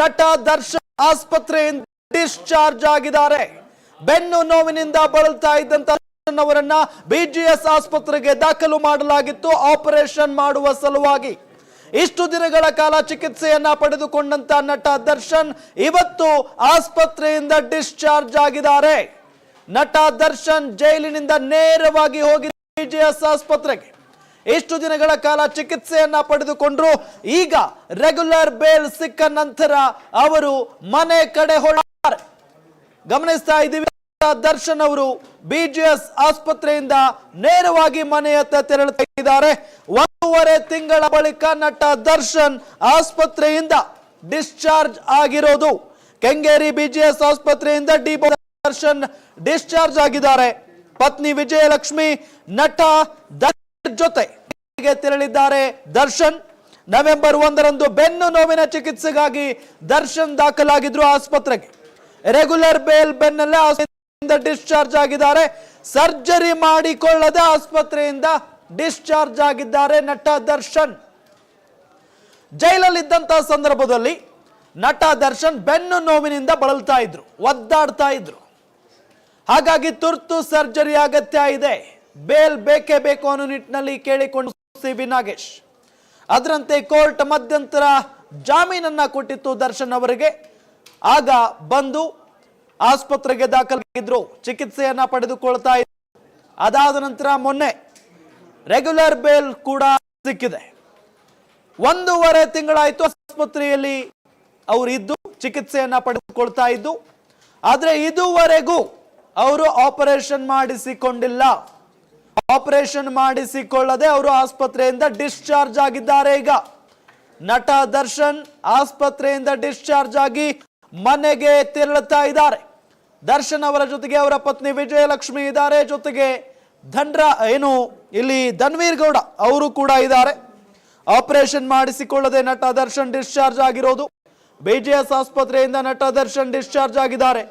ನಟ ದರ್ಶನ್ ಆಸ್ಪತ್ರೆಯಿಂದ ಡಿಸ್ಚಾರ್ಜ್ ಆಗಿದ್ದಾರೆ. ಬೆನ್ನು ನೋವಿನಿಂದ ಬಳಲ್ತಾ ಇದ್ದಂತ ಅವರನ್ನ ಬಿಜಿಎಸ್ ಆಸ್ಪತ್ರೆಗೆ ದಾಖಲು ಮಾಡಲಾಗಿತ್ತು. ಆಪರೇಷನ್ ಮಾಡುವ ಸಲುವಾಗಿ ಇಷ್ಟು ದಿನಗಳ ಕಾಲ ಚಿಕಿತ್ಸೆಯನ್ನ ಪಡೆದುಕೊಂಡಂತ ನಟ ದರ್ಶನ್ ಇವತ್ತು ಆಸ್ಪತ್ರೆಯಿಂದ ಡಿಸ್ಚಾರ್ಜ್ ಆಗಿದ್ದಾರೆ. ನಟ ದರ್ಶನ್ ಜೈಲಿನಿಂದ ನೇರವಾಗಿ ಹೋಗಿ ಬಿಜಿಎಸ್ ಆಸ್ಪತ್ರೆಗೆ. ಇಷ್ಟು ದಿನಗಳ ಕಾಲ ಚಿಕಿತ್ಸೆಯನ್ನ ಪಡೆದುಕೊಂಡ್ರು? ಈಗ ರೆಗ್ಯುಲರ್ ಬೇಲ್ ಸಿಕ್ಕ ನಂತರ ಅವರು ಮನೆ ಕಡೆ ಹೊರಟಾರೆ. ಗಮನಿಸ್ತಾ ಇದ್ದೀವಿ, ದರ್ಶನ್ ಅವರು ಬಿಜಿಎಸ್ ಆಸ್ಪತ್ರೆಯಿಂದ ನೇರವಾಗಿ ಮನೆಯತ್ತ ತೆರಳುತ್ತಾ ಒಂದೂವರೆ ತಿಂಗಳ ಬಳಿಕ ನಟ ದರ್ಶನ್ ಆಸ್ಪತ್ರೆಯಿಂದ ಡಿಸ್ಚಾರ್ಜ್ ಆಗಿರೋದು. ಕೆಂಗೇರಿ ಬಿಜಿಎಸ್ ಆಸ್ಪತ್ರೆಯಿಂದ ಡಿ ದರ್ಶನ್ ಡಿಸ್ಚಾರ್ಜ್ ಆಗಿದ್ದಾರೆ. ಪತ್ನಿ ವಿಜಯಲಕ್ಷ್ಮಿ ನಟ ಜೊತೆ ತೆರಳಿದ್ದಾರೆ ದರ್ಶನ್. ನವೆಂಬರ್ ಒಂದರಂದು ಬೆನ್ನು ನೋವಿನ ಚಿಕಿತ್ಸೆಗಾಗಿ ದರ್ಶನ್ ದಾಖಲಾಗಿದ್ರು ಆಸ್ಪತ್ರೆಗೆ. ರೆಗ್ಯುಲರ್ ಬೇಲ್ ಬೆನ್ನಲ್ಲೇ ಆಸ್ಪತ್ರೆಯಿಂದ ಡಿಸ್ಚಾರ್ಜ್ ಆಗಿದ್ದಾರೆ. ಸರ್ಜರಿ ಮಾಡಿಕೊಳ್ಳದೆ ಆಸ್ಪತ್ರೆಯಿಂದ ಡಿಸ್ಚಾರ್ಜ್ ಆಗಿದ್ದಾರೆ ನಟ ದರ್ಶನ್. ಜೈಲಲ್ಲಿದ್ದಂತ ಸಂದರ್ಭದಲ್ಲಿ ನಟ ದರ್ಶನ್ ಬೆನ್ನು ನೋವಿನಿಂದ ಬಳಲ್ತಾ ಇದ್ರು, ಒದ್ದಾಡ್ತಾ ಇದ್ರು. ಹಾಗಾಗಿ ತುರ್ತು ಸರ್ಜರಿ ಅಗತ್ಯ ಇದೆ. ಬೇಲ್ ಬೇಕೇ ಬೇಕು ಅನ್ನೋ ನಿಟ್ಟಿನಲ್ಲಿ ಕೇಳಿಕೊಂಡು ಸಿ ವಿ ನಾಗೇಶ್. ಅದರಂತೆ ಕೋರ್ಟ್ ಮಧ್ಯಂತರ ಜಾಮೀನನ್ನ ಕೊಟ್ಟಿತ್ತು ದರ್ಶನ್ ಅವರಿಗೆ. ಆಗ ಬಂದು ಆಸ್ಪತ್ರೆಗೆ ದಾಖಲಾಗಿದ್ರು. ಚಿಕಿತ್ಸೆಯನ್ನ ಪಡೆದುಕೊಳ್ತಾ ಇದ್ರು ಅದಾದ ನಂತರ ಮೊನ್ನೆ ರೆಗ್ಯುಲರ್ ಬೇಲ್ ಕೂಡ ಸಿಕ್ಕಿದೆ. ಒಂದೂವರೆ ತಿಂಗಳಾಯ್ತು ಆಸ್ಪತ್ರೆಯಲ್ಲಿ ಅವರು ಇದ್ದು, ಚಿಕಿತ್ಸೆಯನ್ನ ಪಡೆದುಕೊಳ್ತಾ ಇದ್ದು. ಆದರೆ ಇದುವರೆಗೂ ಅವರು ಆಪರೇಷನ್ ಮಾಡಿಸಿಕೊಂಡಿಲ್ಲ. ಆಪರೇಷನ್ ಮಾಡಿಸಿಕೊಳ್ಳದೆ ಅವರು ಆಸ್ಪತ್ರೆಯಿಂದ ಡಿಸ್ಚಾರ್ಜ್ ಆಗಿದ್ದಾರೆ. ಈಗ ನಟ ದರ್ಶನ್ ಆಸ್ಪತ್ರೆಯಿಂದ ಡಿಸ್ಚಾರ್ಜ್ ಆಗಿ ಮನೆಗೆ ತೆರಳುತ್ತಾ ಇದ್ದಾರೆ. ದರ್ಶನ್ ಅವರ ಜೊತೆಗೆ ಅವರ ಪತ್ನಿ ವಿಜಯಲಕ್ಷ್ಮಿ ಇದ್ದಾರೆ. ಜೊತೆಗೆ ಧನ್ರ, ಏನು, ಇಲ್ಲಿ ಧನ್ವೀರ್ ಗೌಡ ಅವರು ಕೂಡ ಇದ್ದಾರೆ. ಆಪರೇಷನ್ ಮಾಡಿಸಿಕೊಳ್ಳದೆ ನಟ ದರ್ಶನ್ ಡಿಸ್ಚಾರ್ಜ್ ಆಗಿರೋದು. ಬಿಜಿಎಸ್ ಆಸ್ಪತ್ರೆಯಿಂದ ನಟ ದರ್ಶನ್ ಡಿಸ್ಚಾರ್ಜ್ ಆಗಿದ್ದಾರೆ.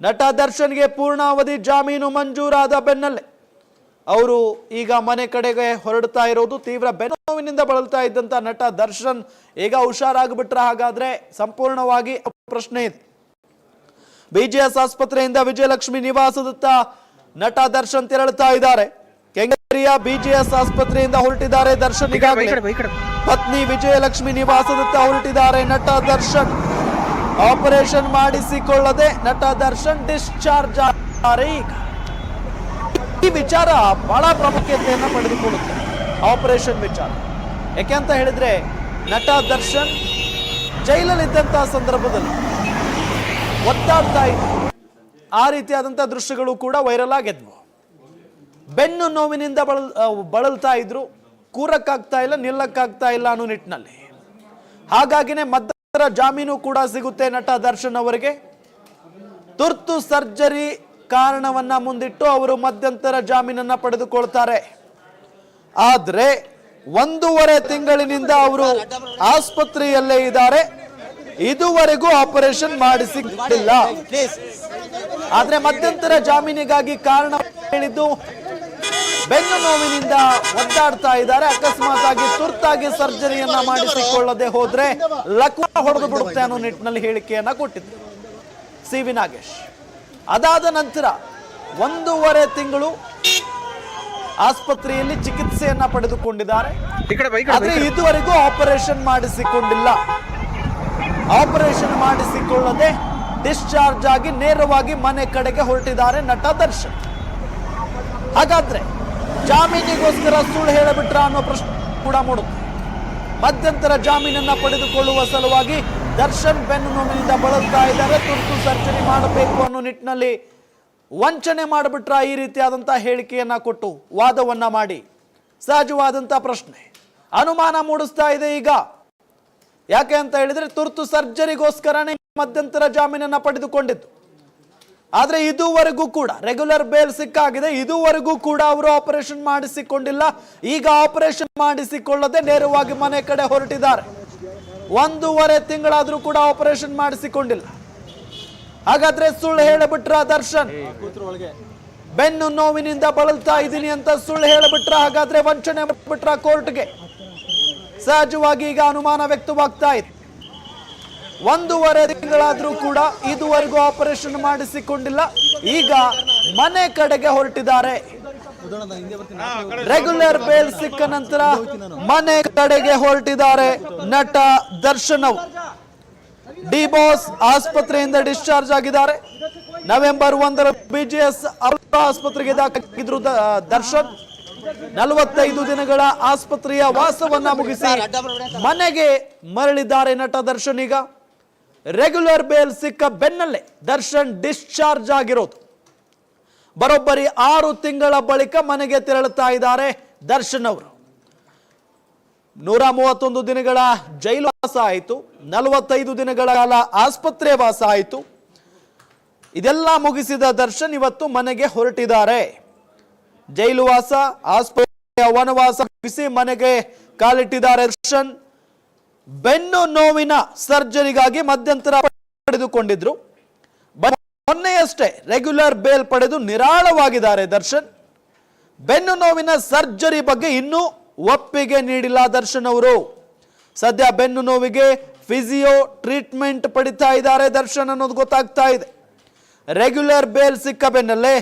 ನಟ ದರ್ಶನ್ಗೆ ಪೂರ್ಣಾವಧಿ ಜಾಮೀನು ಮಂಜೂರಾದ ಬೆನ್ನಲ್ಲೇ ಅವರು ಈಗ ಮನೆ ಕಡೆಗೆ ಹೊರಡ್ತಾ ಇರೋದು ತೀವ್ರ ಬೆನ್ನೋವಿನಿಂದ ಬಳಲ್ತಾ ಇದ್ದಂತ ನಟ ದರ್ಶನ್. ಈಗ ಹುಷಾರಾಗ್ಬಿಟ್ರ ಹಾಗಾದ್ರೆ ಸಂಪೂರ್ಣವಾಗಿ ಪ್ರಶ್ನೆ ಇದೆ. ಬಿಜಿಎಸ್ ಆಸ್ಪತ್ರೆಯಿಂದ ವಿಜಯಲಕ್ಷ್ಮಿ ನಿವಾಸದತ್ತ ನಟ ದರ್ಶನ್ ತೆರಳುತ್ತಾ ಇದ್ದಾರೆ. ಕೆಂಗೇರಿಯ ಬಿಜಿಎಸ್ ಆಸ್ಪತ್ರೆಯಿಂದ ಹೊರಟಿದ್ದಾರೆ ದರ್ಶನ್ ಈಗಾಗಲೇ. ಪತ್ನಿ ವಿಜಯಲಕ್ಷ್ಮಿ ನಿವಾಸದತ್ತ ಹೊರಟಿದ್ದಾರೆ ನಟ ದರ್ಶನ್. ಆಪರೇಷನ್ ಮಾಡಿಸಿಕೊಳ್ಳದೆ ನಟ ದರ್ಶನ್ ಡಿಸ್ಚಾರ್ಜ್ ಈಗ ಈ ವಿಚಾರ ಬಹಳ ಪ್ರಾಮುಖ್ಯತೆಯನ್ನು ಪಡೆದುಕೊಳ್ಳುತ್ತೆ. ಆಪರೇಷನ್ ವಿಚಾರ. ಯಾಕೆ ಅಂತ ಹೇಳಿದ್ರೆ, ನಟ ದರ್ಶನ್ ಜೈಲಲ್ಲಿದ್ದಂತಹ ಸಂದರ್ಭದಲ್ಲಿ ಒದ್ದಾಡ್ತಾ ಇತ್ತು ಆ ರೀತಿಯಾದಂಥ ದೃಶ್ಯಗಳು ಕೂಡ ವೈರಲ್ ಆಗಿದ್ವು. ಬೆನ್ನು ನೋವಿನಿಂದ ಬಳಲ್ ಬಳಲ್ತಾ ಇದ್ರು. ಕೂರಕ್ಕಾಗ್ತಾ ಇಲ್ಲ, ನಿಲ್ಲಕ್ಕಾಗ್ತಾ ಇಲ್ಲ ಅನ್ನೋ ನಿಟ್ಟಿನಲ್ಲಿ. ಹಾಗಾಗಿನೇ ಮಧ್ಯಂತರ ಜಾಮೀನು ಕೂಡ ಸಿಗುತ್ತೆ ನಟ ದರ್ಶನ್ ಅವರಿಗೆ. ತುರ್ತು ಸರ್ಜರಿ ಕಾರಣವನ್ನ ಮುಂದಿಟ್ಟು ಅವರು ಮಧ್ಯಂತರ ಜಾಮೀನನ್ನ ಪಡೆದುಕೊಳ್ತಾರೆ. ಆದ್ರೆ ಒಂದೂವರೆ ತಿಂಗಳಿನಿಂದ ಅವರು ಆಸ್ಪತ್ರೆಯಲ್ಲೇ ಇದ್ದಾರೆ. ಇದುವರೆಗೂ ಆಪರೇಷನ್ ಮಾಡಿಸಿಲ್ಲ. ಆದ್ರೆ ಮಧ್ಯಂತರ ಜಾಮೀನಿಗಾಗಿ ಕಾರಣ ಹೇಳಿದ್ದು, ಬೆನ್ನು ನೋವಿನಿಂದ ಒದ್ದಾಡ್ತಾ ಇದ್ದಾರೆ. ಅಕಸ್ಮಾತ್ ಆಗಿ ತುರ್ತಾಗಿ ಸರ್ಜರಿಯನ್ನ ಮಾಡಿಸಿಕೊಳ್ಳದೆ ಹೋದ್ರೆ ಲಕ್ವ ಹೊಡೆದು ಬಿಡುತ್ತೆ ಅನ್ನೋ ನಿಟ್ಟಿನಲ್ಲಿ ಹೇಳಿಕೆಯನ್ನ ಕೊಟ್ಟಿದ್ರು. C V Nagesh. ಅದಾದ ನಂತರ ಒಂದೂವರೆ ತಿಂಗಳು ಆಸ್ಪತ್ರೆಯಲ್ಲಿ ಚಿಕಿತ್ಸೆಯನ್ನ ಪಡೆದುಕೊಂಡಿದ್ದಾರೆ. ಆದ್ರೆ ಇದುವರೆಗೂ ಆಪರೇಷನ್ ಮಾಡಿಸಿಕೊಂಡಿಲ್ಲ. ಆಪರೇಷನ್ ಮಾಡಿಸಿಕೊಳ್ಳದೆ ಡಿಸ್ಚಾರ್ಜ್ ಆಗಿ ನೇರವಾಗಿ ಮನೆ ಕಡೆಗೆ ಹೊರಟಿದ್ದಾರೆ ನಟ ದರ್ಶನ್. ಹಾಗಾದ್ರೆ ಜಾಮೀನಿಗೋಸ್ಕರ ಸುಳ್ಳು ಹೇಳಬಿಟ್ರ ಅನ್ನೋ ಪ್ರಶ್ನೆ ಕೂಡ ಮೂಡುತ್ತೆ. ಮಧ್ಯಂತರ ಜಾಮೀನನ್ನ ಪಡೆದುಕೊಳ್ಳುವ ಸಲುವಾಗಿ ದರ್ಶನ್ ಬೆನ್ನು ನೋವಿನಿಂದ ಬಳಲ್ತಾ ಇದ್ದಾರೆ. ತುರ್ತು ಸರ್ಜರಿ ಮಾಡಬೇಕು ಅನ್ನೋ ನಿಟ್ಟಿನಲ್ಲಿ ವಂಚನೆ ಮಾಡಿಬಿಟ್ರ ಈ ರೀತಿಯಾದಂಥ ಹೇಳಿಕೆಯನ್ನ ಕೊಟ್ಟು ವಾದವನ್ನ ಮಾಡಿ. ಸಹಜವಾದಂಥ ಪ್ರಶ್ನೆ. ಅನುಮಾನ ಮೂಡಿಸ್ತಾ ಇದೆ ಈಗ. ಯಾಕೆ ಅಂತ ಹೇಳಿದ್ರೆ ತುರ್ತು ಸರ್ಜರಿಗೋಸ್ಕರನೇ ಮಧ್ಯಂತರ ಜಾಮೀನನ್ನ ಪಡೆದುಕೊಂಡಿದ್ದು. ಆದರೆ ಇದುವರೆಗೂ ಕೂಡ ರೆಗ್ಯುಲರ್ ಬೇಲ್ ಸಿಕ್ಕಾಗಿದೆ. ಇದುವರೆಗೂ ಕೂಡ ಅವರು ಆಪರೇಷನ್ ಮಾಡಿಸಿಕೊಂಡಿಲ್ಲ. ಈಗ ಆಪರೇಷನ್ ಮಾಡಿಸಿಕೊಳ್ಳದೆ ನೇರವಾಗಿ ಮನೆ ಕಡೆ ಹೊರಟಿದ್ದಾರೆ. ಒಂದೂವರೆ ತಿಂಗಳಾದ್ರೂ ಕೂಡ ಆಪರೇಷನ್ ಮಾಡಿಸಿಕೊಂಡಿಲ್ಲ. ಹಾಗಾದ್ರೆ ಸುಳ್ಳು ಹೇಳಿಬಿಟ್ರ ದರ್ಶನ್? ಬೆನ್ನು ನೋವಿನಿಂದ ಬಳಲ್ತಾ ಇದ್ದೀನಿ ಅಂತ ಸುಳ್ಳು ಹೇಳಿಬಿಟ್ರ? ಹಾಗಾದ್ರೆ ವಂಚನೆ ಬಿಟ್ರ ಕೋರ್ಟ್ಗೆ? ಸಹಜವಾಗಿ ಈಗ ಅನುಮಾನ ವ್ಯಕ್ತವಾಗ್ತಾ ಇದೆ. ಒಂದೂವರೆ ತಿಂಗಳಾದ್ರೂ ಕೂಡ ಇದುವರೆಗೂ ಆಪರೇಷನ್ ಮಾಡಿಸಿಕೊಂಡಿಲ್ಲ. ಈಗ ಮನೆ ಕಡೆಗೆ ಹೊರಟಿದ್ದಾರೆ. ರೆಗ್ಯುಲರ್ ಬೇಲ್ ಸಿಕ್ಕ ನಂತರ ಮನೆ ಕಡೆಗೆ ಹೊರಟಿದ್ದಾರೆ ನಟ ದರ್ಶನ್ ಅವರು ಡಿ ಬಾಸ್ ಆಸ್ಪತ್ರೆಯಿಂದ ಡಿಸ್ಚಾರ್ಜ್ ಆಗಿದ್ದಾರೆ. ನವೆಂಬರ್ ಒಂದರ ಬಿಜಿಎಸ್ ಆಸ್ಪತ್ರೆಗೆ ದಾಖಲಾಗಿದ್ರು ದರ್ಶನ್. ನಲವತ್ತೈದು ದಿನಗಳ ಆಸ್ಪತ್ರೆಯ ವಾಸವನ್ನ ಮುಗಿಸಿ ಮನೆಗೆ ಮರಳಿದ್ದಾರೆ ನಟ ದರ್ಶನ್. ಈಗ ರೆಗ್ಯುಲರ್ ಬೇಲ್ ಸಿಕ್ಕ ಬೆನ್ನಲ್ಲೇ ದರ್ಶನ್ ಡಿಸ್ಚಾರ್ಜ್ ಆಗಿರೋದು. ಬರೋಬ್ಬರಿ ಆರು ತಿಂಗಳ ಬಳಿಕ ಮನೆಗೆ ತೆರಳುತ್ತಾ ಇದ್ದಾರೆ ದರ್ಶನ್ ಅವರು. ನೂರ ಮೂವತ್ತೊಂದು ದಿನಗಳ ಜೈಲು ವಾಸ ಆಯಿತು. ನಲವತ್ತೈದು ದಿನಗಳ ಕಾಲ ಆಸ್ಪತ್ರೆ ವಾಸ ಆಯಿತು. ಇದೆಲ್ಲ ಮುಗಿಸಿದ ದರ್ಶನ್ ಇವತ್ತು ಮನೆಗೆ ಹೊರಟಿದ್ದಾರೆ. ಜೈಲು ವಾಸ, ಆಸ್ಪತ್ರೆಯ ವನವಾಸ ಬಿಸಿ ಮನೆಗೆ ಕಾಲಿಟ್ಟಿದ್ದಾರೆ ದರ್ಶನ್. ಬೆನ್ನು ನೋವಿನ ಸರ್ಜರಿಗಾಗಿ ಮಧ್ಯಂತರ ಪಡೆದುಕೊಂಡಿದ್ರು. ಮೊನ್ನೆಯಷ್ಟೇ ರೆಗ್ಯುಲರ್ ಬೇಲ್ ಪಡೆದು ನಿರಾಳವಾಗಿದ್ದಾರೆ ದರ್ಶನ್. ಬೆನ್ನು ನೋವಿನ ಸರ್ಜರಿ ಬಗ್ಗೆ ಇನ್ನೂ ಒಪ್ಪಿಗೆ ನೀಡಿಲ್ಲ ದರ್ಶನ್ ಅವರು. ಸದ್ಯ ಬೆನ್ನು ನೋವಿಗೆ ಫಿಸಿಯೋ ಟ್ರೀಟ್ಮೆಂಟ್ ಪಡಿತಾ ಇದ್ದಾರೆ ದರ್ಶನ್ ಅನ್ನೋದು ಗೊತ್ತಾಗ್ತಾ ಇದೆ. ರೆಗ್ಯುಲರ್ ಬೇಲ್ ಸಿಕ್ಕ ಬೆನ್ನಲ್ಲೇ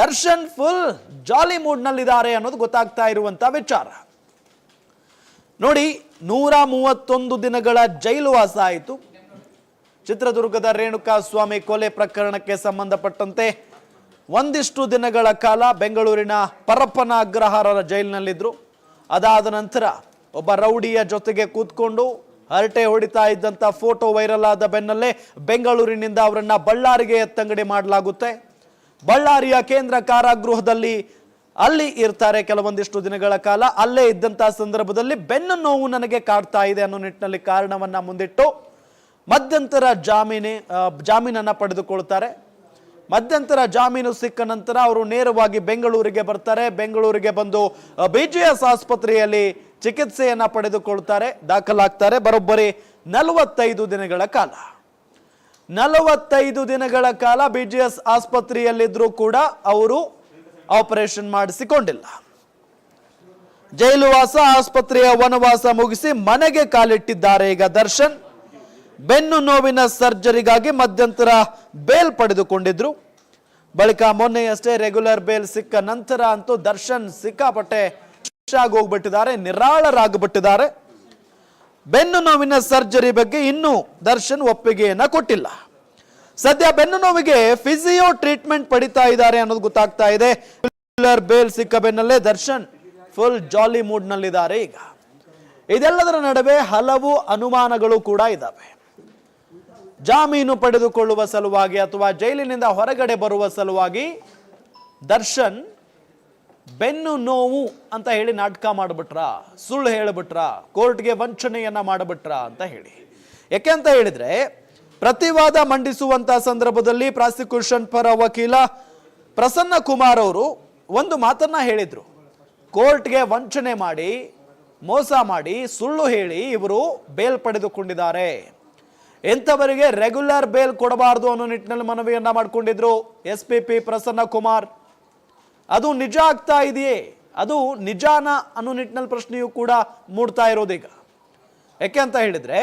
ದರ್ಶನ್ ಫುಲ್ ಜಾಲಿ ಮೂಡ್ನಲ್ಲಿದ್ದಾರೆ ಅನ್ನೋದು ಗೊತ್ತಾಗ್ತಾ ಇರುವಂತ ವಿಚಾರ. ನೋಡಿ ನೂರ ಮೂವತ್ತೊಂದು ದಿನಗಳ ಜೈಲು ವಾಸ ಆಯಿತು. ಚಿತ್ರದುರ್ಗದ ರೇಣುಕಾ ಸ್ವಾಮಿ ಕೊಲೆ ಪ್ರಕರಣಕ್ಕೆ ಸಂಬಂಧಪಟ್ಟಂತೆ ಒಂದಿಷ್ಟು ದಿನಗಳ ಕಾಲ ಬೆಂಗಳೂರಿನ ಪರಪ್ಪನ ಅಗ್ರಹಾರರ ಜೈಲಿನಲ್ಲಿದ್ದರು ಅದಾದ ನಂತರ ಒಬ್ಬ ರೌಡಿಯ ಜೊತೆಗೆ ಕೂತ್ಕೊಂಡು ಹರಟೆ ಹೊಡಿತಾ ಇದ್ದಂಥ ಫೋಟೋ ವೈರಲ್ ಆದ ಬೆನ್ನಲ್ಲೇ ಬೆಂಗಳೂರಿನಿಂದ ಅವರನ್ನು ಬಳ್ಳಾರಿಗೆ ಎತ್ತಂಗಡಿ ಮಾಡಲಾಗುತ್ತೆ. ಬಳ್ಳಾರಿಯ ಕೇಂದ್ರ ಕಾರಾಗೃಹದಲ್ಲಿ ಅಲ್ಲಿ ಇರ್ತಾರೆ ಕೆಲವೊಂದಿಷ್ಟು ದಿನಗಳ ಕಾಲ. ಅಲ್ಲೇ ಇದ್ದಂಥ ಸಂದರ್ಭದಲ್ಲಿ ಬೆನ್ನು ನೋವು ನನಗೆ ಕಾಡ್ತಾ ಇದೆ ಅನ್ನೋ ನಿಟ್ಟಿನಲ್ಲಿ ಕಾರಣವನ್ನು ಮುಂದಿಟ್ಟು ಮಧ್ಯಂತರ ಜಾಮೀನೆ ಜಾಮೀನನ್ನು ಪಡೆದುಕೊಳ್ತಾರೆ. ಮಧ್ಯಂತರ ಜಾಮೀನು ಸಿಕ್ಕ ನಂತರ ಅವರು ನೇರವಾಗಿ ಬೆಂಗಳೂರಿಗೆ ಬರ್ತಾರೆ. ಬೆಂಗಳೂರಿಗೆ ಬಂದು ಬಿ ಜಿ ಎಸ್ ಆಸ್ಪತ್ರೆಯಲ್ಲಿ ಚಿಕಿತ್ಸೆಯನ್ನು ಪಡೆದುಕೊಳ್ತಾರೆ, ದಾಖಲಾಗ್ತಾರೆ. ಬರೋಬ್ಬರಿ ನಲವತ್ತೈದು ದಿನಗಳ ಕಾಲ. ನಲವತ್ತೈದು ದಿನಗಳ ಕಾಲ ಬಿ ಜಿ ಎಸ್ ಆಸ್ಪತ್ರೆಯಲ್ಲಿದ್ದರೂ ಕೂಡ ಅವರು ಆಪರೇಷನ್ ಮಾಡಿಸಿಕೊಂಡಿಲ್ಲ. ಜೈಲುವಾಸ ಆಸ್ಪತ್ರೆಯ ವನವಾಸ ಮುಗಿಸಿ ಮನೆಗೆ ಕಾಲಿಟ್ಟಿದ್ದಾರೆ ಈಗ ದರ್ಶನ್. ಬೆನ್ನು ನೋವಿನ ಸರ್ಜರಿಗಾಗಿ ಮಧ್ಯಂತರ ಬೇಲ್ ಪಡೆದುಕೊಂಡಿದ್ರು. ಬಳಿಕ ಮೊನ್ನೆಯಷ್ಟೇ ರೆಗ್ಯುಲರ್ ಬೇಲ್ ಸಿಕ್ಕ ನಂತರ ಅಂತೂ ದರ್ಶನ್ ಸಿಕ್ಕಾಪಟ್ಟೆ ಹೋಗ್ಬಿಟ್ಟಿದ್ದಾರೆ ನಿರಾಳರಾಗ್ಬಿಟ್ಟಿದ್ದಾರೆ. ಬೆನ್ನು ನೋವಿನ ಸರ್ಜರಿ ಬಗ್ಗೆ ಇನ್ನೂ ದರ್ಶನ್ ಒಪ್ಪಿಗೆಯನ್ನ ಕೊಟ್ಟಿಲ್ಲ. ಸದ್ಯ ಬೆನ್ನು ನೋವಿಗೆ ಫಿಸಿಯೋ ಟ್ರೀಟ್ಮೆಂಟ್ ಪಡಿತಾ ಇದ್ದಾರೆ ಅನ್ನೋದು ಗೊತ್ತಾಗ್ತಾ ಇದೆ. ರೆಗ್ಯುಲರ್ ಬೇಲ್ ಸಿಕ್ಕ ಬೆನ್ನಲ್ಲೇ ದರ್ಶನ್ ಫುಲ್ ಜಾಲಿ ಮೂಡ್ ನಲ್ಲಿದ್ದಾರೆ ಈಗ. ಇದೆಲ್ಲದರ ನಡುವೆ ಹಲವು ಅನುಮಾನಗಳು ಕೂಡ ಇದ್ದಾವೆ ಜಾಮೀನು ಪಡೆದುಕೊಳ್ಳುವ ಸಲುವಾಗಿ ಅಥವಾ ಜೈಲಿನಿಂದ ಹೊರಗಡೆ ಬರುವ ಸಲುವಾಗಿ ದರ್ಶನ್ ಬೆನ್ನು ನೋವು ಅಂತ ಹೇಳಿ ನಾಟಕ ಮಾಡಿಬಿಟ್ರ, ಸುಳ್ಳು ಹೇಳಿಬಿಟ್ರ, ಕೋರ್ಟ್ಗೆ ವಂಚನೆಯನ್ನ ಮಾಡಿಬಿಟ್ರ ಅಂತ ಹೇಳಿ. ಯಾಕೆ ಅಂತ ಹೇಳಿದ್ರೆ, ಪ್ರತಿವಾದ ಮಂಡಿಸುವಂತ ಸಂದರ್ಭದಲ್ಲಿ ಪ್ರಾಸಿಕ್ಯೂಷನ್ ಪರ ವಕೀಲ ಪ್ರಸನ್ನ ಕುಮಾರ್ ಅವರು ಒಂದು ಮಾತನ್ನ ಹೇಳಿದ್ರು. ಕೋರ್ಟ್ಗೆ ವಂಚನೆ ಮಾಡಿ, ಮೋಸ ಮಾಡಿ, ಸುಳ್ಳು ಹೇಳಿ ಇವರು ಬೇಲ್ ಪಡೆದುಕೊಂಡಿದ್ದಾರೆ. ಇಂಥವರಿಗೆ ರೆಗ್ಯುಲರ್ ಬೇಲ್ ಕೊಡಬಾರದು ಅನ್ನೋ ನಿಟ್ಟಿನಲ್ಲಿ ಮನವಿಯನ್ನ ಮಾಡಿಕೊಂಡಿದ್ರು S P P Prasanna Kumar. ಅದು ನಿಜ ಆಗ್ತಾ ಇದೆಯೇ? ಅದು ನಿಜಾನ ಅನ್ನೋ ನಿಟ್ಟಿನಲ್ಲಿ ಪ್ರಶ್ನೆಯೂ ಕೂಡ ಮೂಡ್ತಾ ಇರೋದೀಗ. ಯಾಕೆ ಅಂತ ಹೇಳಿದ್ರೆ,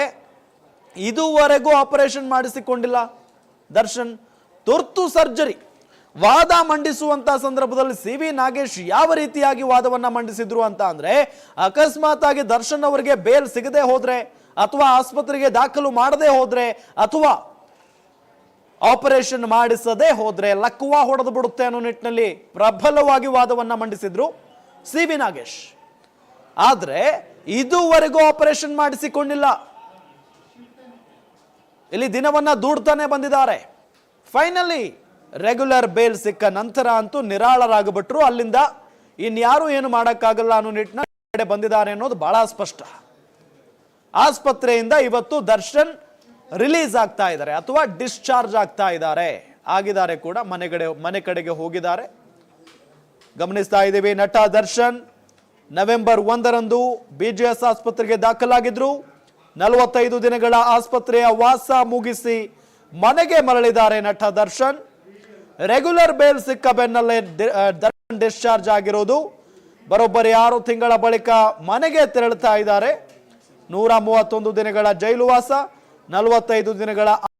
ಇದುವರೆಗೂ ಆಪರೇಷನ್ ಮಾಡಿಸಿಕೊಂಡಿಲ್ಲ. ದರ್ಶನ್, ತುರ್ತು ಸರ್ಜರಿ ವಾದ ಮಂಡಿಸುವಂತ ಸಂದರ್ಭದಲ್ಲಿ ಸಿ ವಿ ನಾಗೇಶ್ ಯಾವ ರೀತಿಯಾಗಿ ವಾದವನ್ನ ಮಂಡಿಸಿದ್ರು ಅಂತ ಅಂದ್ರೆ ಅಕಸ್ಮಾತ್ ಆಗಿ ದರ್ಶನ್ ಅವರಿಗೆ ಬೇಲ್ ಸಿಗದೆ ಹೋದ್ರೆ ಅಥವಾ ಆಸ್ಪತ್ರೆಗೆ ದಾಖಲು ಮಾಡದೆ ಹೋದ್ರೆ ಅಥವಾ ಆಪರೇಷನ್ ಮಾಡಿಸದೆ ಹೋದ್ರೆ ಲಕ್ವ ಹೊಡೆದು ಬಿಡುತ್ತೆ ಅನ್ನೋ ನಿಟ್ಟಿನಲ್ಲಿ ಪ್ರಬಲವಾಗಿ ವಾದವನ್ನ ಮಂಡಿಸಿದ್ರು ಸಿ ವಿ ನಾಗೇಶ್. ಆದ್ರೆ ಇದುವರೆಗೂ ಆಪರೇಷನ್ ಮಾಡಿಸಿಕೊಂಡಿಲ್ಲ. ಇಲ್ಲಿ ದಿನವನ್ನ ದೂಡ್ತಾನೆ ಬಂದಿದ್ದಾರೆ. ಫೈನಲಿ ರೆಗ್ಯುಲರ್ ಬೇಲ್ ಸಿಕ್ಕ ನಂತರ ಅಂತೂ ನಿರಾಳರಾಗ್ಬಿಟ್ರು. ಅಲ್ಲಿಂದ ಇನ್ಯಾರು ಏನು ಮಾಡೋಕ್ಕಾಗಲ್ಲ ಅನ್ನೋ ನಿಟ್ಟಿನ ಕಡೆ ಬಂದಿದ್ದಾರೆ ಅನ್ನೋದು ಬಹಳ ಸ್ಪಷ್ಟ. ಆಸ್ಪತ್ರೆಯಿಂದ ಇವತ್ತು ದರ್ಶನ್ ರಿಲೀಸ್ ಆಗ್ತಾ ಇದ್ದಾರೆ ಅಥವಾ ಡಿಸ್ಚಾರ್ಜ್ ಆಗ್ತಾ ಇದ್ದಾರೆ. ಆಗಿದ್ದಾರೆ ಕೂಡ ಮನೆಗಡೆ ಮನೆ ಕಡೆಗೆ ಹೋಗಿದ್ದಾರೆ. ಗಮನಿಸ್ತಾ ಇದ್ದೀವಿ, ನಟ ದರ್ಶನ್ ನವೆಂಬರ್ ಒಂದರಂದು ಬಿಜಿಎಸ್ ಆಸ್ಪತ್ರೆಗೆ ದಾಖಲಾಗಿದ್ರು. ನಲವತ್ತೈದು ದಿನಗಳ ಆಸ್ಪತ್ರೆಯ ವಾಸ ಮುಗಿಸಿ ಮನೆಗೆ ಮರಳಿದ್ದಾರೆ ನಟ ದರ್ಶನ್. ರೆಗ್ಯುಲರ್ ಬೇಲ್ ಸಿಕ್ಕ ಬೆನ್ನಲ್ಲೇ ದರ್ಶನ್ ಡಿಸ್ಚಾರ್ಜ್ ಆಗಿರೋದು. ಬರೋಬ್ಬರಿ ಆರು ತಿಂಗಳ ಬಳಿಕ ಮನೆಗೆ ತೆರಳುತ್ತಾ ಇದ್ದಾರೆ. ನೂರ ಮೂವತ್ತೊಂದು ದಿನಗಳ ಜೈಲುವಾಸ ನಲವತ್ತೈದು ದಿನಗಳ